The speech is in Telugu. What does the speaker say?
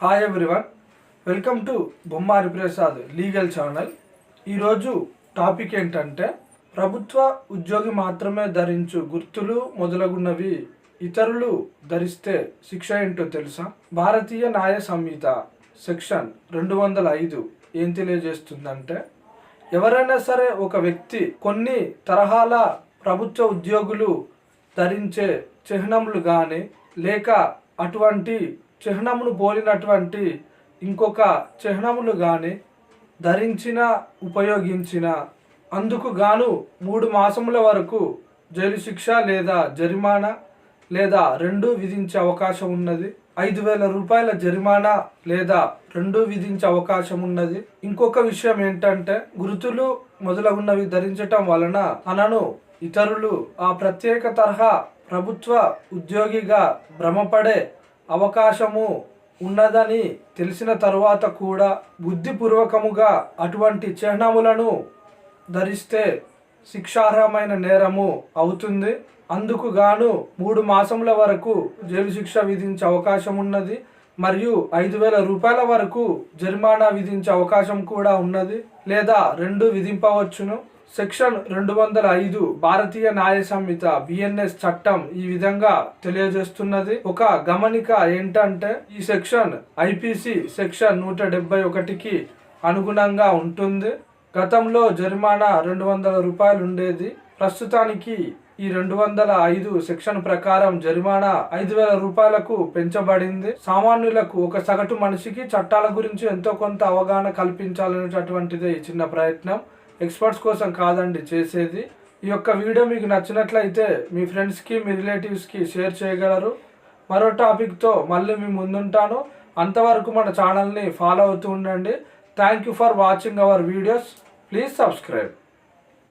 Hi everyone welcome to Bommari Prasad legal channel ఈరోజు టాపిక్ ఏంటంటే ప్రభుత్వ ఉద్యోగి మాత్రమే ధరించు గుర్తులు మొదలగున్నవి ఇతరులు ధరిస్తే శిక్ష ఏంటో తెలుసా? భారతీయ న్యాయ సంహిత సెక్షన్ రెండు వందల ఐదు ఏం తెలియజేస్తుందంటే ఎవరైనా సరే ఒక వ్యక్తి కొన్ని తరహాల ప్రభుత్వ ఉద్యోగులు ధరించే చిహ్నములు కానీ లేక అటువంటి చిహ్నమును పోలినటువంటి ఇంకొక చిహ్నములు కానీ ధరించిన ఉపయోగించిన అందుకు గాను మూడు మాసముల వరకు జైలు శిక్ష లేదా జరిమానా లేదా రెండు విధించే అవకాశం ఉన్నది. ఐదు వేల రూపాయల జరిమానా లేదా రెండు విధించే అవకాశం ఉన్నది. ఇంకొక విషయం ఏంటంటే గుర్తులు మొదలగున్నవి ధరించటం వలన తనను ఇతరులు ఆ ప్రత్యేక తరహా ప్రభుత్వ ఉద్యోగిగా భ్రమపడే అవకాశము ఉన్నదని తెలిసిన తరువాత కూడా బుద్ధిపూర్వకముగా అటువంటి చిహ్నములను ధరిస్తే శిక్షార్హమైన నేరము అవుతుంది. అందుకు గాను మూడు మాసముల వరకు జైలు శిక్ష విధించే అవకాశం ఉన్నది. మరియు ఐదు వేల రూపాయల వరకు జరిమానా విధించే అవకాశం కూడా ఉన్నది. లేదా రెండు విధింపవచ్చును. సెక్షన్ రెండు వందల ఐదు భారతీయ న్యాయ సంహిత బిఎన్ఎస్ చట్టం ఈ విధంగా తెలియజేస్తున్నది. ఒక గమనిక ఏంటంటే ఈ సెక్షన్ ఐపీసీ సెక్షన్ నూట డెబ్బై ఒకటికి అనుగుణంగా ఉంటుంది. గతంలో జరిమానా రెండు వందల రూపాయలు ఉండేది. ప్రస్తుతానికి ఈ రెండు వందల ఐదు సెక్షన్ ప్రకారం జరిమానా ఐదు వేల రూపాయలకు పెంచబడింది. సామాన్యులకు ఒక సగటు మనిషికి చట్టాల గురించి ఎంతో కొంత అవగాహన కల్పించాలనేటటువంటిదే ఈ చిన్న ప్రయత్నం. ఎక్స్పర్ట్స్ కోసం కాదండి చేసేది. ఈ యొక్క వీడియో మీకు నచ్చినట్లయితే మీ ఫ్రెండ్స్కి మీ రిలేటివ్స్కి షేర్ చేయగలరు. మరో టాపిక్తో మళ్ళీ మీ ముందుంటాను. అంతవరకు మన ఛానల్ని ఫాలో అవుతూ ఉండండి. Thank you for watching our videos. Please subscribe.